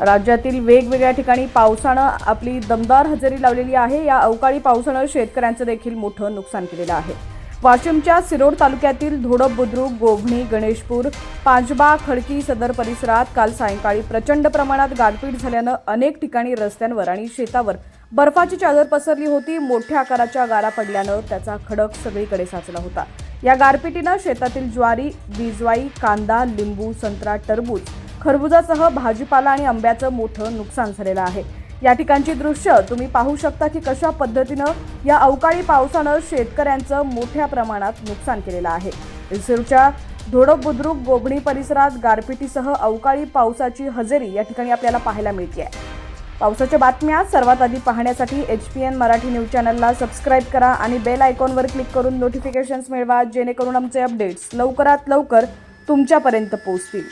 राज्यातील वेगवेगळ्या ठिकाणी पावसानं आपली दमदार हजेरी लावलेली आहे. या अवकाळी पावसानं शेतकऱ्यांचं देखील मोठं नुकसान केलेलं आहे. वाशिमच्या सिरोड तालुक्यातील धोडप बुद्रुक गोभणी गणेशपूर पांजबा खडकी सदर परिसरात काल सायंकाळी प्रचंड प्रमाणात गारपीट झाल्यानं अनेक ठिकाणी रस्त्यांवर आणि शेतावर बर्फाची चादर पसरली होती. मोठ्या आकाराच्या गारा पडल्यानं त्याचा खडक सगळीकडे साचला होता. या गारपिटीनं शेतातील ज्वारी बिजवाई कांदा लिंबू संत्रा टरबूज खरबुजासह भाजीपाला आणि आंब्याचं मोठं नुकसान झालेलं आहे. या ठिकाणची दृश्य तुम्ही पाहू शकता की कशा पद्धतीनं या अवकाळी पावसानं शेतकऱ्यांचं मोठ्या प्रमाणात नुकसान केलेलं आहे. इसिरच्या धोडप बुद्रुक गोबणी परिसरात गारपिटीसह अवकाळी पावसाची हजेरी या ठिकाणी आपल्याला पाहायला मिळते पावसाच्या बातम्या सर्वात आधी पाहण्यासाठी H P N Marathi news चॅनलला सबस्क्राईब करा आणि बेल आयकॉनवर क्लिक करून नोटिफिकेशन्स मिळवा जेणेकरून आमचे अपडेट्स लवकरात लवकर तुमच्यापर्यंत पोहोचतील.